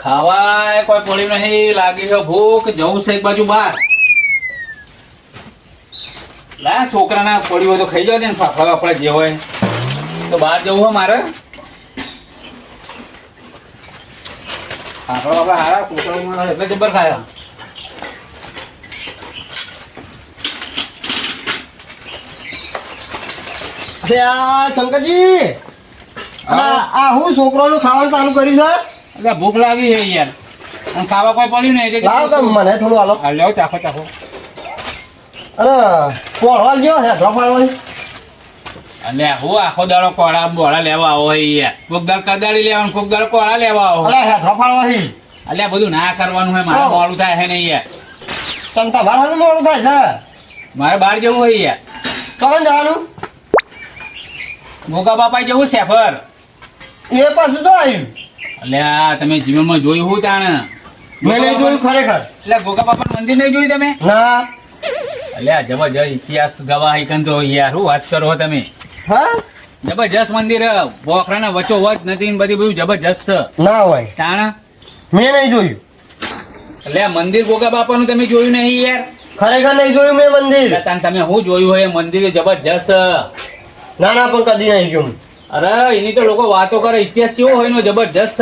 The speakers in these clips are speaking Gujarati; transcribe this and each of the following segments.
ખાવાય કોઈ પડ્યું નહીં, લાગી ગયો ભૂખ, જવું છે એક બાજુ બહાર. લા છોકરાના પડ્યું હોય તો ખાઈ જાવ ને, ફાફડા બાફડા જે હોય. તો બહાર જવું હોય મારે? ફાફડા બાફડા હારા છોકરા એટલે જબર ખાયા. અરે આ શંકરજી આ હું છોકરાનું ખાવાનું ચાલુ કર્યું છે? એટલે ભૂખ લાગી છે યાર. અને ખાવા કોઈ પડ્યું નહીં તે લાવ તમે મને થોડું હાલો. હા, લ્યો ચાખો ચાખો. અરે કોળવા લ્યો હે ધોપાડવાની એટલે હું આખો દાડો કોળા બોળા લેવા આવો છે યાર. કોક દાળ કદાળી લેવાનું કોક દાળ કોળા લેવા આવો. અરે હે ધોપાડવાની એટલે બધું ના કરવાનું હોય મારે હા. મોડું થાય છે ને યાર. તમ તમારું મોડું થાય છે. મારે બહાર જવું હોય યાર. કવન જવાનું? ભોગા બાપા જવું સેફર એ પાછું તો આવ્યું તમે જીવનમાં જોયું હું તાણે? મેં નહીં જોયું ખરેખર. એટલે ગોગા બાપા મંદિર નહીં જોયું તમે? ના. આ જબરજસ્ત ઇતિહાસ ગવાહી કંતો યાર હું વાત કરો તમે? હા? જબરજસ્ત મંદિર હે. બોખરાના વચ્ચો વચ નથી ને બધી બધું જબરજસ્ત ના હોય. તાણા? મેં નહીં જોયું. એટલે મંદિર ગોગા બાપાનું તમે જોયું નહીં યાર? ખરેખર નહીં જોયું મેં મંદિર. તમે શું જોયું હોય એ મંદિર જબરજસ્ત. ના ના પણ કદી નહીં જોયું. અરે એની તો લોકો વાતો કરે ઇતિહાસ કેવો હોય નો જબરજસ્ત.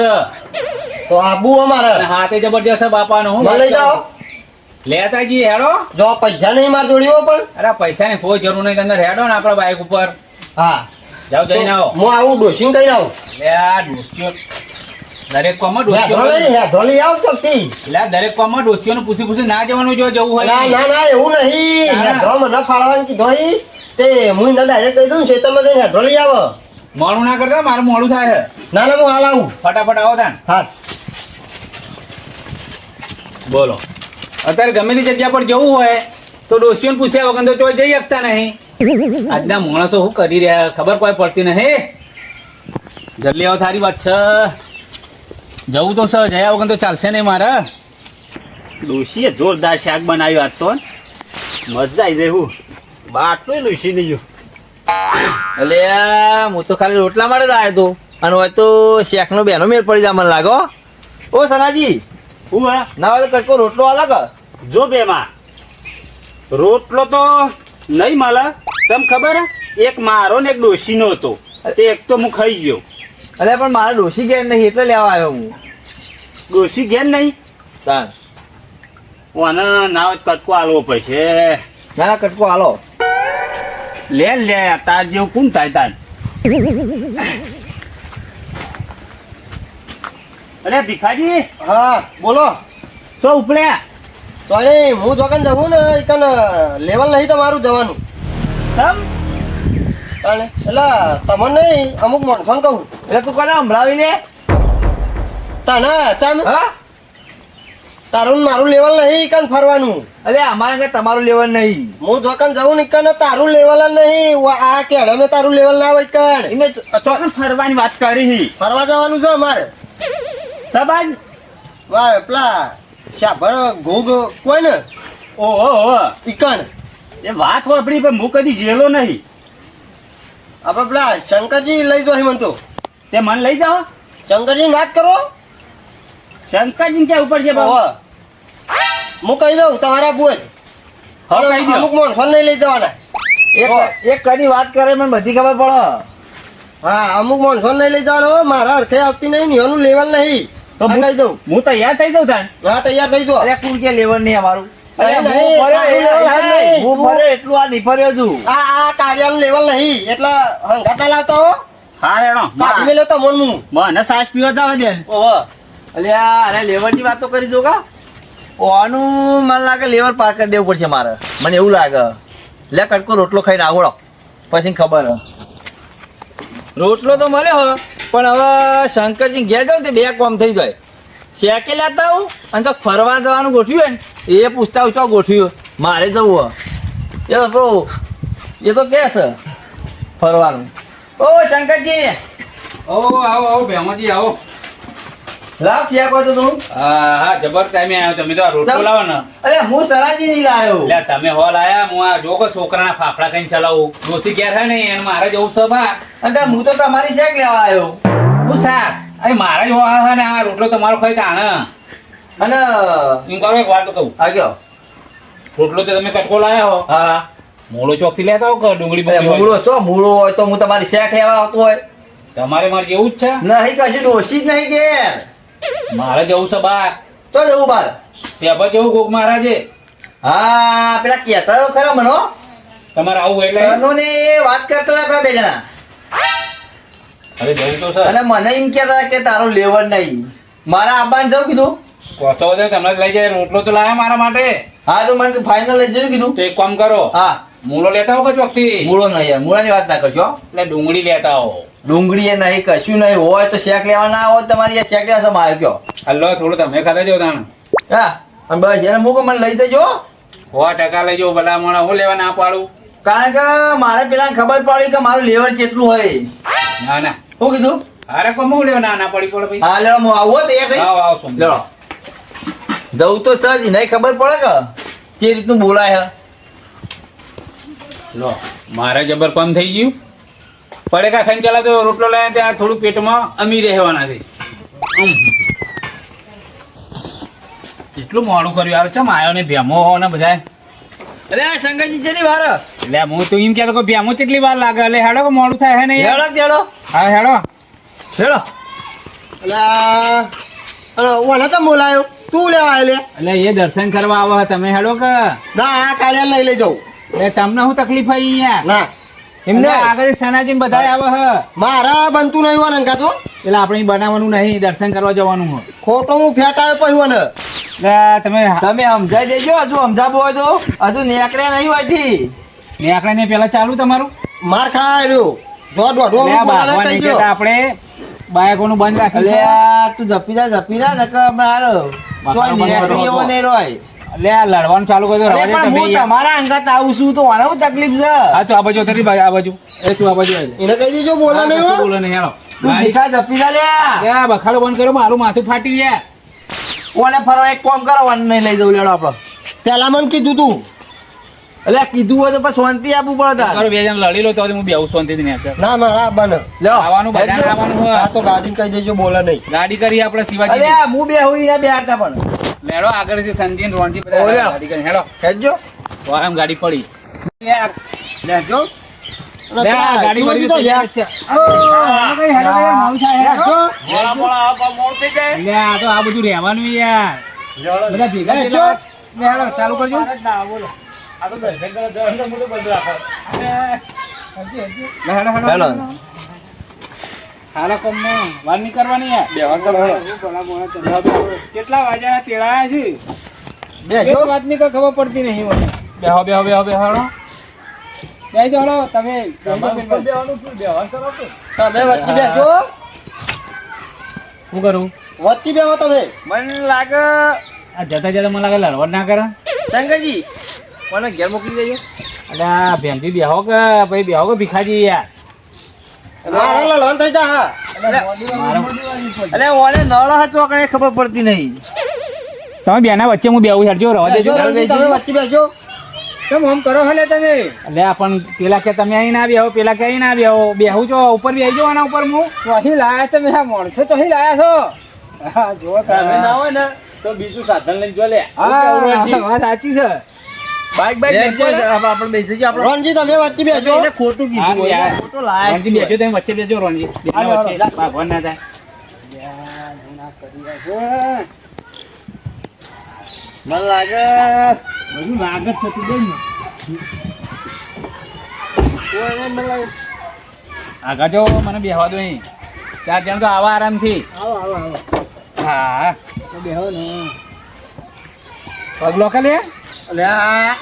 તો આબુ અમારે. હાથે જબરજસ્ત બાપા બાપાનો હું લઈ જાઓ. લેતા જઈએ હેડો. જો પૈસા નહીં માર જોડ્યો પણ. અરે પૈસા ને કોઈ જરૂર નહીં અંદર હેડો ને આપડા બાઈક ઉપર. હા. જાઓ જઈને આવો. હું આવું ડોસીને કઈ આવું. લે આ ડોસીઓ દરેક કોમમાં લઈ આવ ચોકથી લે આ દરેક કોમમાં ડોસીઓને પૂછી પૂછી ના જવાનું જો જવું હોય ના ના ના એવું નહીં. ના, ના. હેઠો મને ફાળવાનું કીધું તે હું એને ડાયરેક્ટ કહી દઉં ને તમે જઈને લઈ આવો. મોડું ના કરતા મારું મોડું થાય છે. ના ના હું હાલ આવું. ફટાફટ આવો તાન હા બોલો. અત્યારે ગમે તે જગ્યા પર જવું હોય તો ડોસીઓને પૂછ્યા વગર તો ચોય જઈ શકતા નહીં. આજના માણસો શું કરી રહ્યા ખબર કોઈ પડતી નહીં. જલ્દી આવો તારી વાત છે. જવું તો સર જયા વગર તો ચાલશે નહીં મારે. ડોસીએ જોરદાર શાક બનાવ્યું આજ તો. મજા આવી જાય હું. બાટલું ડોશી નહીં એટલે હું તો ખાલી રોટલા માટે જ આવ્યો હતો અને હોય તો શેખનો બેનો મેળ પડી જાય મને લાગો ઓ સનાજી હું હા ના હોય તો કટકો રોટલો અલગ. જો બેમાં રોટલો તો નહીં મળે. તમ ખબર? એક મારો ને એક ડોશીનો હતો. તે એક તો હું ખાઈ ગયો. અરે પણ મારે ડોશી ઘેર નહીં એટલે લેવા આવ્યો હું. ડોશી ઘેર નહીં? તાર ઓને ના કટકો આલવો પડશે. ના ના કટકો હાલો લે લે તાર જેવું કોણ થાય તાર? અરે ભીખાજી? હા બોલો. તો ઉપડે. સોરી હું જોકન જવું ને એકન લેવલ નહીં તમારું જવાનું. સમ એટલે તમને નહીં અમુક માણસોને કહું. એટલે તું કોને સંભળાવી લે? તને ચામ? હા? તારું ને મારું લેવલ નહીં કન ફરવાનું. અરે અમારે કઈ તમારું લેવલ નહીં. હું જોકન જવું ને એકન તારું લેવલ જ નહીં. આ કેળે મેં તારું લેવલ ના હોય કણ? એને તો ફરવાની વાત કરી હી. ફરવા જવાનું છે અમારે. સબાન. મારે પેલા શાભર ઘોગ કોઈ ને ઓહો ઓહો. ઈકણ એ વાત વાપરી પણ હું કદી જેલો નહીં. આપણે પેલા શંકરજી લઈ જો મને તો. તે મને લઈ જાઓ? શંકરજી વાત કરો. શંકરજી ક્યાં ઉપર છે બાબા. હું કહી દઉં તમારા બુએ હા, કહી દો. અમુક માણસો નહીં લઈ જવાના. એક એક કદી વાત કરે મને બધી ખબર પડે. હા અમુક માણસો નહીં લઈ જવાનો મારા હરખે આવતી નહીં ને એનું લેવલ નહીં. તો હું- કહી દઉં. હું તૈયાર થઈ જાઉં તાન? હા તૈયાર થઈ જાઉં અરે કુલ કે લેવલ નહીં અમારું. એટલું આ નહીં છું. આ આ કાર્યનું લેવલ નહીં. એટલે હંગાતા લાવતા હો. હા રેણો. કાઢી મેલ્યો તો મન. હું મને સાસ પીવા જવા દે. ઓહો. અલે આ અરે લેવલની વાત તો કરી દો કા ઓનું મને લાગે લેવલ પાર કરી દેવું પડશે મારે. મને એવું લાગે. લે, કટકો રોટલો ખાઈને આવડો. પછી ખબર. રોટલો તો મળ્યો પણ હવે શંકરજી ઘેર જાઉં તે બે કોમ થઈ જાય. શેકે લેતા આવું અને તો ફરવા જવાનું ગોઠવ્યું ને, એ પૂછતા આવું ગોઠવ્યું. મારે જવું. એ તો પ્રો એ તો કે છે, ફરવાનું. ઓ, શંકરજી. ઓ, આવો આવો, ભેમાજી, આવો. લાવ શેક હોય તો તું. હા હા જબર ટાઈમે આવ્યો તમે તો રોટલો લાવો. ને. અરે હું સરાજી નહીં લાવ્યો એટલે તમે હોલ આયા હું આ જોકો છોકરાના ફાફડા કઈ ચલાવું. ડોસી ઘેર હે ને એને મારે જવું છે બા અને હું તો તમારી શેક લેવા આવ્યો. હું શાક? અરે મારા જ હોવા હે ને આ રોટલો તમારો ખાઈ તાણ અને કરો એક વાત કહું. આ કયો? રોટલો તો તમે કટકો લાયા હો. હા ચોકથી લેતા હો કે ડુંગળી? મૂળો ચો મૂળો હોય તો હું તમારી શેખ લેવા આવતો હોય. તમારે મારે જેવું જ છે? નહીં કશું ડોશી જ નહીં કે મારે જવું છે બાર તો જવું બાર? સેબા જેવું કોક મહારાજે હા પેલા કહેતા તો ખરા મનો તમારે આવું એટલે? સનો ને વાત કરતા હતા બે જણા. હવે જવું તો સર અને મને એમ કહેતા હતા કે તારું લેવર નહીં. મારા આબાને જવું કીધું? કોસો તો તમને લઈ જાય રોટલો તો લાયા મારા માટે. હા તો મને ફાઇનલ લઈ જવું કીધું. તો એક કામ કરો. હા. મૂળો લેતા હો કે ચોકથી? મૂળો નહીં યાર મૂળાની વાત ના કરજો એટલે ડુંગળી લેતા હો ડુંગળી એ નહીં કશું નહીં હોય તો શેક લેવા ના હોય તમારી શેક લેવા સમય આવ્યો કયો? હલ્લો થોડું તમે ખાતા જો તાણ. હા અને બસ એને મૂકો મને લઈ દેજો સો ટકા લઈ જાઓ ભલા મને હું લેવા ના પાડું? કારણ કે મારે પેલા ખબર પડી કે મારું લેવર કેટલું હોય. ના ના. શું કીધું? અરે કોમ હું લેવા ના ના પડી પડે ભાઈ હા લેવા હું આવો તો એક આવો આવો લેવા. જવું તો સર નહીં ખબર પડે કે કે રીતનું બોલાય હે. લો મારે જબર કામ થઈ ગયું? પડેકા ખાઈને ચલાવતો રોટલો લઈને ત્યાં થોડું પેટમાં અમી રહેવાના છે. કેટલું મોડું કર્યું યાર ચમ આવ્યો ને ભેમો ને બધા અરે આ શંકરજી છે ને વાર એટલે હું તો એમ કહેતો કે ભેમો કેટલી વાર લાગે એટલે હેડો કે મોડું થાય હે ને હેડો હેડો? હા હેડો. હેડો. અરે ઓને તો બોલાયો? તું લેવા લે? એટલે એ દર્શન કરવા આવો તમે હેડો કે? ના આ કાલે લઈ લેજો. એ તમને શું તકલીફ આવી અહીંયા? ના. એમને આગળ સનાજી બધા આવે હે. મારા બનતું નહીં હોય અંકા તો? એટલે આપણે બનાવવાનું નહીં દર્શન કરવા જવાનું હોય ખોટો હું ફેટ આવ્યો પછી ને એટલે તમે તમે સમજાઈ દેજો હજુ સમજાવો હોય તો. હજુ નેકડે નહીં હોયથી. નેકડે ને પેલા ચાલુ તમારું. માર ખાય રહ્યો જો દોઢો આપણે બાયકોનું બંધ રાખ્યું તું જપી જા જપી જા નકર હમણાં હાલો. ચોય નીકળી એવો નહીં રોય. લે લડવાનું ચાલુ કરજો અરે રવા દે તમે હું તમારા અંગત આવું છું તો મને તકલીફ છે? હા તો આ બાજુ તરી બાજુ આ બાજુ. એ તું આ બાજુ એને કહી દેજો બોલા નહીં હો. બોલો નહીં હેલો. તું મીઠા જપી જા લે. લે બખાડો બંધ કરો મારું માથું ફાટી ગયા ઓને ફરવા એક કામ કરો વન નહીં લઈ જવું લેડો આપણો પેલા મને કીધું તું. એટલે કીધું હોય તો પછી શાંતિ આપવું પડે તાર. કરો બે જણ લડી લો તો હું બેહું શાંતિથી નેચર. ના મારા બન. લ્યો. આવવાનું બધાને આવવાનું આ તો ગાડી કહી દેજો બોલા નહીં. ગાડી કરી આપણે શિવાજી આ હું બેહું હોય ને પણ. લેડો આગળ છે સંજીન રોણજી બધા. ગાડી કરી હેડો હેડજો વારામ ગાડી પડી લેજો આ ગાડી પડી તો તો યાર. છે. ઓ, હેડો હેડો. લેજો. લે, આ તો આ બધું રહેવાનું યાર બધા ભેગા લે, લે, હેડો, ચાલુ કરજો લે, હેડો, હેડો. હેડો. હાલા કોમમાં વાર નહીં કરવાની યાર કેટલા વાગ્યા તેડાયા છે બેજો. એક વાતની કોઈ ખબર પડતી નહીં મને બેહો બેહો બેહો બેહો હેડો. બેહી જાઓ હેડો, તમે. તમે વચ્ચે બેસો શું કરું વચ્ચે બેહો તમે મને લાગે આ જતા જતા મને લાગે લડવડ ના કરે શંકરજી મને ઘેર મોકલી દેજો આ ભેમથી બેહો કે ભાઈ બેહો કે ભીખાજી યાર મારા લડવાનું થઈ જા. અરે ઓને નળ હતો કણે ખબર પડતી નહીં. તમે બેના વચ્ચે હું બેહું હેડજો રવા દેજો. તમે વચ્ચે બેજો કેમ આમ કરો હલે તમે? એટલે આ પણ પેલા કે તમે અહીં ના બેહો પેલા કે અહીં ના બેહો. બેહું છો ઉપર બેહજો આના ઉપર હું. અહીં લાયા તમે મળશો માણસો તો અહીં લાયા છો. હા જો તમે. ના હોય ને તો બીજું સાધન લઈને જો લે. હા વાત સાચી છે. બાઈક બેસજો, આપણે બેસી જઈએ આપણે રણજી તમે વચ્ચે બેજો એને ખોટું કીધું યાર. ખોટો લાયક રોનજી બેસજો તમે વચ્ચે બેસજો રોનજી. બેના વચ્ચે. ભગવાન ના થાય. મને લાગે બધું લાગત થતું બેન ઓય, મને લાગે. આગળ જો મને બેહવા દો અહીં. ચાર જણ તો આવા આરામથી. હા. પગલો કે લે અલે આ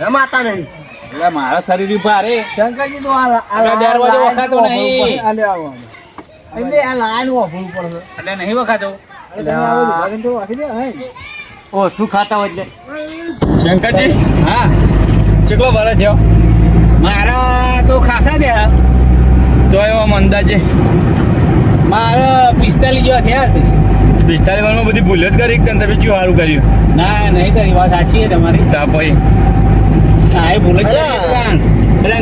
રમાતા નહીં. એટલે મારા શરીર ભારે. શંકરજી તો આ આ એટલે દરવાજો લાઈન વખાતો નહીં. એટલે આ લાઈન વાપરવું એટલે નહીં વખાતો. ઓ શું ખાતા હોય એટલે? શંકરજી? હા. થયો? મારા તો ખાસા દે તો એવો અંદાજે મારા પિસ્તાલીસ જેવા થયા છે પિસ્તાલીસ વર્ષમાં બધી ભૂલ જ કરી તને તમે શું સારું કર્યું. ના નહીં કરી વાત સાચી છે તમારી. તા પછી. હા એ ભૂલ જ કરી ને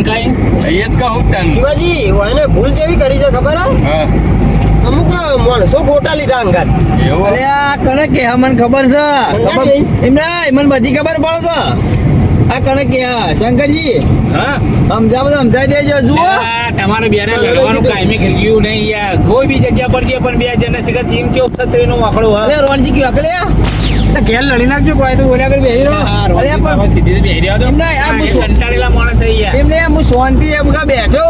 એ જ કહું તને. શિવાજી એને ભૂલ જેવી કરી છે ખબર હે? હા. અમુક માણસો ખોટા લીધા અંગાત. એવું? અરે આ કને કે મને ખબર છે. ખબર નહીં. એમ ના મને બધી ખબર પડે છે. આ કને કે શંકરજી? હા? સમજાવ સમજાવી દેજો જુઓ. તમારે બેને લડવાનું કાયમી ગયું નહીં યાર. કોઈ બી જગ્યા પર જે પણ બે જન શિખર જીમ કેવું થતું એનું અલે હા. રોણજી કયો અકલે? ઘેર લડી નાખજો કોઈ તો ઓલા કરી બેહી રહો અરે પણ- સીધી બેહી રહ્યો હતો. એમ આ કંટાળેલા માણસ છે યાર. એમને હું શાંતિ એમ કા બેઠો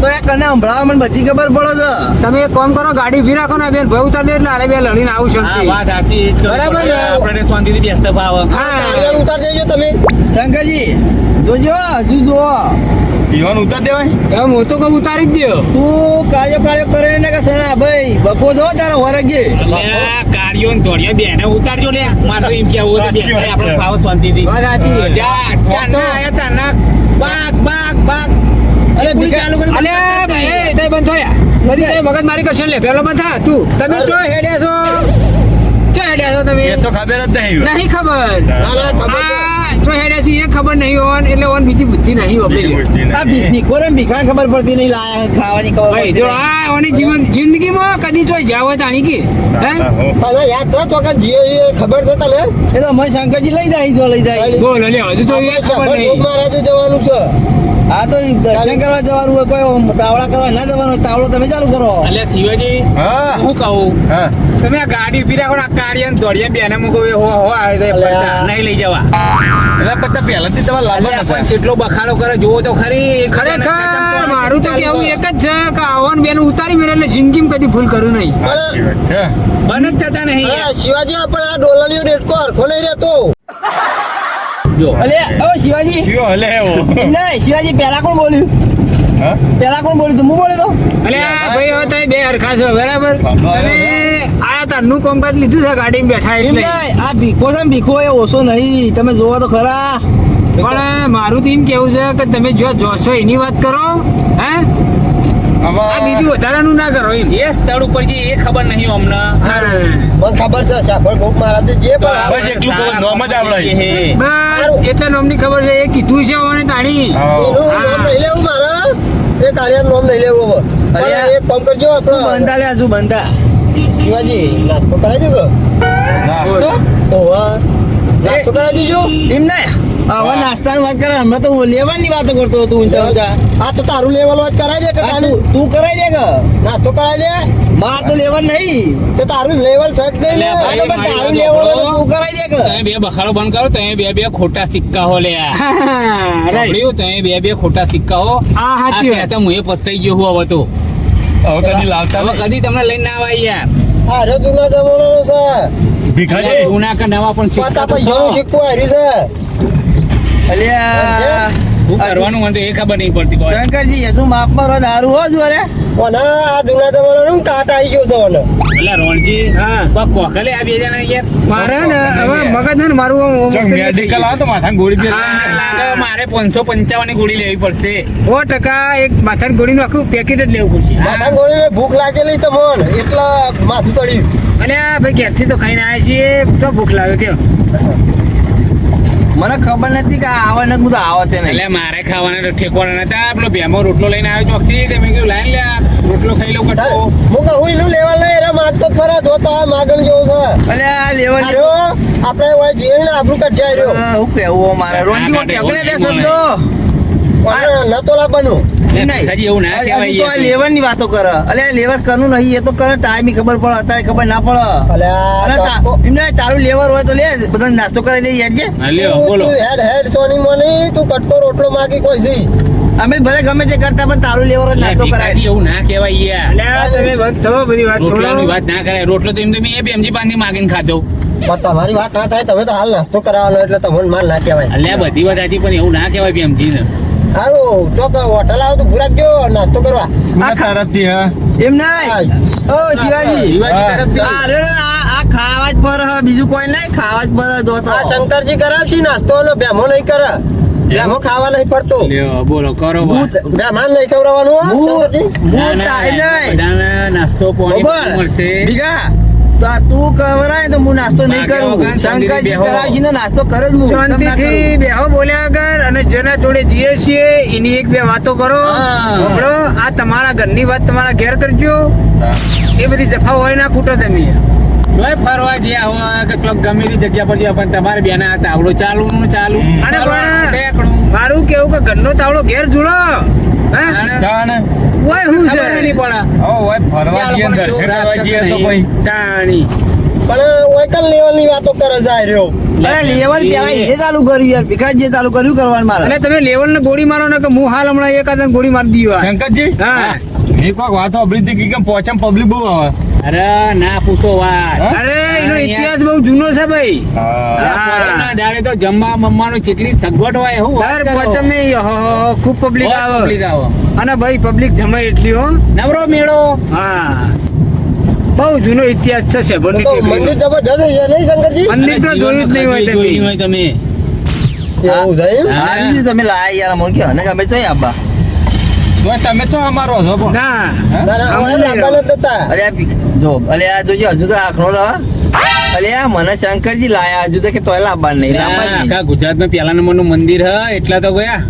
તો એ કને સંભળાવા મને બધી ખબર પડે છે તમે એક કામ કરો ગાડી ઊભી રાખો ને બેન ભાઈ ઉતાર દે એટલે અરે બે લડીને આવું શાંતિ વાત સાચી. બરાબર? આપણે શાંતિથી બેસતા ભાવ હા ઉતાર દેજો તમે શંકરજી જોજો હજુ જુઓ ઈવન ઉતાર દેવાય? એમ હું તો કહું ઉતારી જ દો તું કાળિયો કાળિયો કરે ને કે સના ભાઈ બપો જો તારો વરગે કાળિયો ને ધોળિયો બેને ઉતારજો લે મારે તો એમ કેવું હતું, આપણે ભાવ શાંતિ થી સાચી છે. જા, ત્યાં ના આયા તા ના. બાગ, બાગ, બાગ. અરે પૂરી ચાલુ કરી અલે ભાઈ તે બંધ થયા બધી તે મગજ મારી કરશે લે. પેલો બંધ થા. તું તમે જો હેડ્યા છો. કે હેડ્યા છો તમે? એ તો ખબર જ નહીં નહીં ખબર. ના ના ખબર છે એ ખબર નહીં હોન એટલે ઓન બીજી બુદ્ધિ નહીં આપણી આ ભી- ને ભીખાને ખબર પડતી નહીં લાયા ખાવાની ખબર ભાઈ જો. આ ઓની જીવન જિંદગીમાં કદી જોઈ જાવ તાણી કે? હે તને યાદ છે જીઓ ખબર છે તને? એટલે તો શંકરજી લઈ જાય જો લઈ જાય. બોલ લે હજુ તો એ ખબર નહીં. મહારાજે જવાનું છે. હા તો દર્શન કરવા જવાનું હોય કોઈ તાવડા કરવા ના જવાનું તાવડો તમે ચાલુ કરો. એટલે શિવાજી હા. હું કહું હા. તમે આ ગાડી ઊભી રાખો આ કાર્ય ને ધોળિયા બેને મૂકો એ હો હો આવે તો નહીં લઈ જવા. એટલે પત્તા પહેલાથી તમારે લાભ પણ જેટલો બખાડો કરે જોવો તો ખરી ખરેખર મારું તો કેવું એક જ છે કે આવન બેન ઉતારી મેળે એટલે જિંદગીમાં કદી ભૂલ કરું નહીં. બને જ થતા નહીં. શિવાજી આપણે આ ડોલણીયો રેટકો હરખો લઈ રહેતો. જો. અલે ઓ શિવાજી. શિયો હલે એવો નહીં શિવાજી પહેલા કોણ બોલ્યું? હા? પહેલા કોણ બોલ્યું તું? હું બોલ્યો તો? અલે ભાઈ હવે તઈ બે હરખા છો બરાબર? અને આ તારનું કામકાજ લીધું છે ગાડીમાં બેઠા એટલે. નહીં આ ભીખો છે ને ભીખો એ ઓછો નહીં. તમે જોવો તો ખરા. પણ મારું ટીમ કેવું છે કે તમે જો જોશો એની વાત કરો હે? આ બીજું હવે વધારાનું ના કરો જે સ્થળ ઉપર જે એ ખબર નહીં અમને. મને ખબર છે સાફળ ગોપ મહારાજે જે પણ આ- બસ એટલું ખબર નોમ જ આવડે એટલે નામની ખબર છે. એ કીધું છે ઓને તાણી. એનું નામ નહીં લેવું મારે. એ કાળિયાનું નામ નહીં લેવું હવે. અરે એક કામ કરજો આપણો બંધા લે હજુ બંધા. શિવાજી નાસ્તો કરાવી દેજો નાસ્તો? ઓહો. નાસ્તો એમ નહીં હવે. નાસ્તાની વાત કરે હમણાં તો હું લેવાની વાત કરતો હતો ઊંચા ઊંચા આ તો તારું લેવલ વાત કરાવી દે કે તારું? તું કરાવી દે કે? નાસ્તો કરાવી દે. માર તો લેવલ નહીં. તો તારું લેવલ સજ નહીં લે તારું લેવલ તું કરાવી દે કે? તમે બે બખાડો બંધ કરો તમે બે બે ખોટા સિક્કા હો લે રાઈટ સાંભળ્યું? તમે બે બે ખોટા સિક્કા હો. આ સાચી વાત. હું એ પસ્તાઈ ગયો હું હવે તો. હવે કદી લાવતા હવે કદી તમને લઈને ના આવાય યાર અરે જૂના જમાનાનો છે. ભીખાજી? જૂના કે નવા પણ સિક્કા પૈસાનું. સિક્કું હાર્યું છે. કરવાનું? મને તો એ ખબર નહીં પડતી. શંકરજી હજુ માપમાં રહો દારૂ હો જો રે અને આ જૂના જમાનાનું કાટ આવી ગયો છે ઓને. એટલે રોણજી હા. કોક કોકલે આ બે જણા યાર મારે ને હવે મગજ ને મારું મેડિકલ આવે તો માથા ગોળી લાગે મારે પાંચસો પંચાવનની ગોળી લેવી પડશે. સો ટકા એક માથાની ગોળીનું આખું પેકેટ જ લેવું પડશે. માથા ગોળીને ભૂખ લાગેલી તમને એટલે માથું તળ્યું. અને આ ભાઈ ઘેરથી તો ખાઈને આવ્યા છીએ તો ભૂખ લાગે કેમ? મને ખબર નથી કે આવે ને હું તો આવતે નહીં. એટલે મારે ખાવાના તો ઠેકવાના નતા. આપણો ભેમો રોટલો લઈને આવ્યો ચોકથી કે મેં કીધું લાઈન લે રોટલો ખાઈ લઉં કટકો હું કહું એનું લેવા લઈ રે માગતો તો ખરા ધોતા માગણ જેવો છે. એટલે આ લેવા જો આપણે હોય ને આબરૂ કટ જાય રહ્યો. હું કેવું મારે રોંજી કેવું બે શબ્દો. નતો લાવવાનું એવું ના કહેવાય. લેવરની વાતો કરે. અલે લેવર કરવું નહીં એ તો કરે. ટાઈમ ખબર પડે અત્યારે ખબર ના પડે. નહીં, તારું લેવર હોય તો લે. બધા નાસ્તો બોલો. હેડ હેડ સોની મોની તું કટકો રોટલો માગી કોઈ જી અમે ભલે ગમે તે કરતા પણ તારું લેવર જ નાસ્તો કરાય કરાવી એવું ના કહેવાય યાર. તમે બંધ બધી વાત છોડો. વાત ના કરાય. રોટલો તો એમ તો મેં એ બેમજી પાસેથી માગીને ખાધો. પણ તમારી વાત ના થાય તમે તો હાલ નાસ્તો કરાવવાનો એટલે તમને માલ ના કહેવાય. અલ્યા બધી વાત સાચી પણ એવું ના કહેવાય બેમજી ને સારું ચોક હોટલ આવો તો ભૂરાકજો નાસ્તો કરવા. આ તરફથી હા. એમ નહીં? ઓ શિવાજી. શિવાજી આ ખાવા જ પર બીજું કોઈ નહીં ખાવા જ પર જો તો. આ શંકરજી કરાવશી નાસ્તો બેમો નહીં કરે. બેમો ખાવા નહીં પડતો. બોલો કરો. બેમાન નહીં ખવડાવવાનું ના, ના, ના, નાસ્તો પાણી મળશે. તો આ તું કરાય તો હું નાસ્તો નહીં કરું. શંકરજી કરાવજી નાસ્તો કરે જ હું. શાંતિથી બેહો બોલ્યા વગર અને જેના જોડે જઈએ છીએ એની એક બે વાતો કરો. હા. સાંભળો આ તમારા ઘરની વાત તમારા ઘેર કરજો. એ બધી જફા હોય ના કૂટો તમે ફરવા જ્યાં હોય કે ક્યાંક ગમે તે જગ્યા પર જ્યાં પણ તમારે બેના હતા આવડું ચાલુ નું ચાલુ. અને પણ મારું કેવું કે ઘરનો તાવડો ઘેર જોડો. હે? ઓય હું છે? ખબર નહીં પડે. ફરવા જઈએ ને દર્શન કરવા જઈએ તો ભાઈ. તાણી. પણ ઓયકલ લેવલની વાતો કરે જાય રહ્યો. અરે લેવલ પેલા એ ચાલુ કર્યું યાર ભીખાજી જે ચાલુ કર્યું કરવાનું મારે. અને તમે લેવલ ને ગોળી મારો ને કે હું હાલ હમણાં એક આદન ગોળી મારી દીધો આ. શંકરજી? હા. એક વાર વાત સાંભળી હતી કે પોચમ પબ્લિક બહુ આવે. અરે ના પૂછો વાત. અરે એનો ઇતિહાસ બહુ જૂનો છે ભાઈ. હા. દાડે તો જમવા મમવાનું જેટલી સગવડ હોય એવું યાર. પચમ હો, હો, હો, ખૂબ પબ્લિક આવે. public આવે. અને ભાઈ પબ્લિક જમે એટલી હો. નવરો મેળો. હા. બહુ જૂનો ઇતિહાસ છે છે મંદિર જબરજસ્ત છે નહીં શંકરજી? મંદિર તો જોયું જ નહીં હોય તમે. હોય તમે. એવું છે? હા. તમે લાયા યાર મને કે અને ગમે તો આબા તો તમે છો અમારો છો પણ. ના. ના, ના, અમારે લાવવાના જ નતા. અરે જો અલે આ જોજો હજુ તો આખરો રહ અલે આ મને શંકરજી લાયા હજુ તો કે તોય લાવવા નહીં. આખા ગુજરાતમાં પહેલા નંબરનું મંદિર હ એટલા તો ગયા.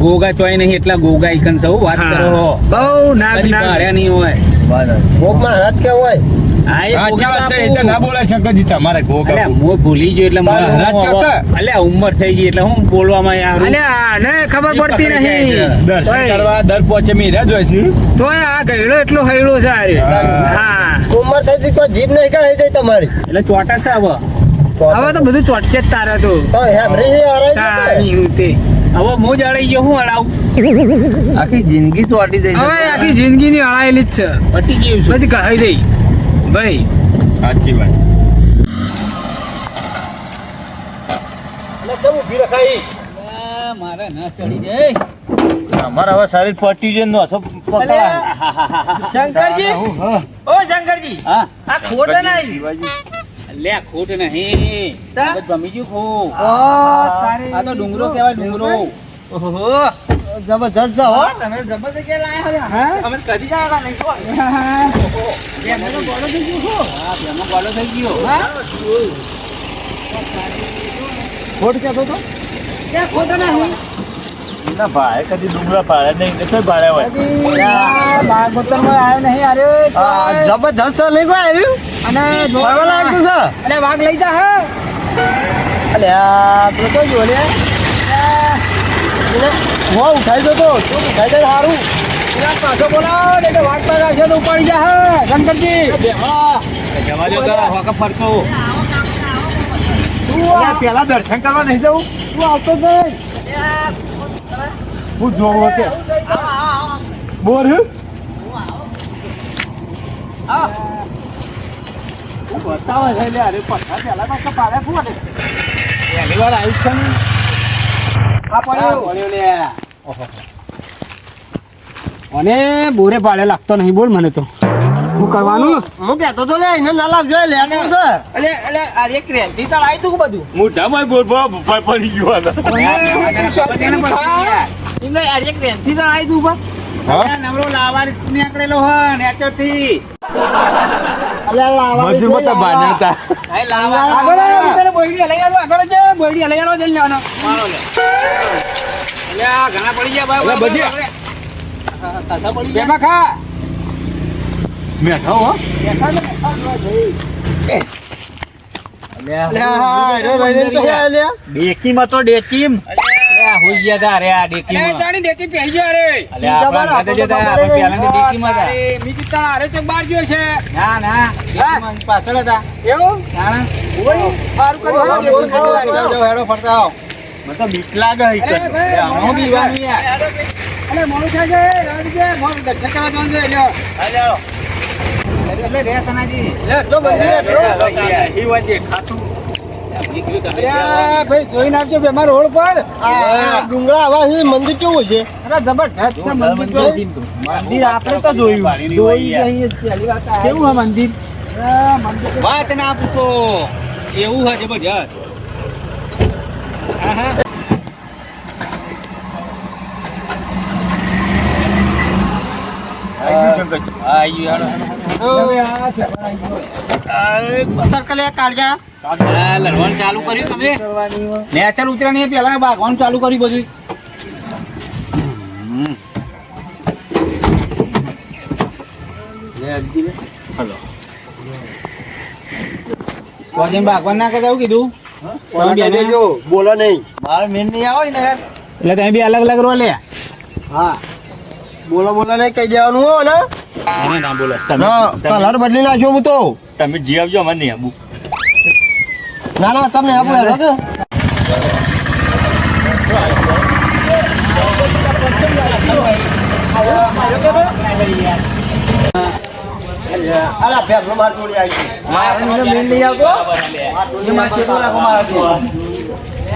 ગોગા ચોય નહીં એટલા ગોગા ઈકન સૌ વાત કરો. બહુ કદી નહીં હોય. બરાબર. ભોગ કે હોય? ના બોલાય શંકરજી તમારે ગોગા હું ભૂલી ગયો એટલે હું કાકા. હવે- અલ્યા, ઉંમર થઈ ગઈ એટલે હું બોલવામાં આને ખબર પડતી જાય નહીં. દર્શન કરવા દર પોચે મીરા જોઈ છે. આ ગયડો એટલો હૈડો છે હા. ઉંમર થઈ હતી કોઈ જીભ નહીં કહે જાય તમારી. એટલે ચોટા છે હવે હવે તો બધું ચોટશે જ તારે તો. તો હેમરી હરાઈ જશે. તારી હું તે. હવે હું જ ગયો હું અડાવું આખી જિંદગી ચોટી જઈ હવે આખી જિંદગીની અળાયેલી જ છે. ગયું પછી કહી દઈ. ભાઈ. સાચી વાત. મારે ના ચડી જાય. અમારે હવે શરીર પટી જાય નો છો શંકરજી? ઓ શંકરજી. હા. આ ખોટ નહીં. ખોટ નહીં? ગમી ગયું ખોટ. આ તો ડુંગરો કેવાય ડુંગરો. ઓહો. જબરજસ્ત જાઓ હો. તમે જબરજસ્ત કે લાયા હા? અમે કદી જાય નહીં જો. એમાં તો બોલો થઈ ગયો. હા એમાં બોલો થઈ ગયો. ખોટ કહેતો તો? કે ખોટ નહીં? ના ભાઈ કદી ડુંગરા પાડે નહીં તો કોઈ પાડે હોય. આ બાગોતરમાં આવ્યો નહીં અરે જબરજસ્ત નહીં કોઈ આવ્યું અને જો લાગતું છે? અરે વાઘ લઈ જા હે. અલ્યા તો તો જો લે. હો ઉઠાઈ દો તો. શું ઉઠાઈ દે સારું પેલા પાછો બોલાવો તો વાઘ પાછા આવશે તો ઉપાડી જા હે શંકરજી જવા તો હોકા ફરતો. પેલા દર્શન કરવા નહીં જવું? તું આવતો જ હું જોઉં કે. બોર બતાવે છે લે અરે પથ્થર પહેલા પાછા પાડે ફૂવા પહેલી વાર આવી છે ને. આ પડ્યો. પડ્યો લે અને બોરે પાડે લાગતો નહીં બોલ મને તો. હું કરવાનું? હું કહેતો તો લે એને ના લાવજો લે અને એટલે અલે આ એક રેન્ટી ચડાઈ તું બધું? મોટા ભાઈ બોર પર પડી ગયો એમને આ એક રેન્ટી ચડાઈ તું અલ્યા, નવરો લાવારીસ નીકળેલો હ નેચરથી લાવવા મજૂર મત બાને હતા. આગળ આગળ છે બોયડી હલાઈ આલો, જલ્દી લેવાનો. અલ્યા, ઘણા પડી ગયા ભાઈ અલ્યા, બચી. પડી ગયા બેમાં ખા. મેઠા હો. અલ્યા હા રે રહીને અલ્યા. ડેકીમાં તો ડેકીમ. અલ્યા, હોઈ ગયા તા રે આ ડેકી માં જાણી દેતી પહેરી ગયો અરે અલે આપણે સાથે જતા આપણે પહેલાની ડેકી માં તા મીઠી તાણ અરે ચોક બાર ગયો છે ના ના પાછળ હતા એવું ના, ઓય, સારું કરી હા, હેડો ફરતા આવો. મને તો બીક લાગે હઈ કે અલ્યા, આમાં બી ઈવાનું યાર. અરે, મોડું થાય છે, રહેવા કે મોડું દર્શન કરવા જવાનું છે, લ્યો. એટલે રે સનાજી. લે જો મંદિર હેઠો. અરે, ભાઈ જોઈને આવજો બેમાર રોડ પર આ આ ડુંગળા આવા છે મંદિર કેવું છે? અરે જબરજસ્ત છે મંદિર મંદિર આપણે તો જોયું. જોઈ જઈએ પહેલી વાત આ. કેવું હે મંદિર? તો- વાત ના પૂછો. એવું છે જબરજસ્ત. હા, હા. આવી ગયું શંકરજી. આ ચાલુ કર્યું તમે? નેચર ઉતર્યા પેલા ભાગવાનું ચાલુ કર્યું બધું. હમ. ભાગવાન ના કરતા એવું કીધું? બોલો નહીં. મારે મેન નહીં આવે ને એટલે તમે બી અલગ અલગ રો લે. હા. બોલો બોલો નહીં કહી દેવાનું હો ને? એને ના બોલો. ના કલર બદલી નાખ્યો હું તો. તમે જી આવજો અમારે નહીં આબુ. ના ના તમને આપું હેલો કે અલા ફેફડો માર તોડી આવી છે. મારે મેન નહીં આવતો મારે રાખો તોડી મારા અંગાત નહીં મારે નહીં મેન નહીં આવતો કદી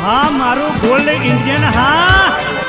હા મારું ગોલ્ડ ઇન્ડિયન હા.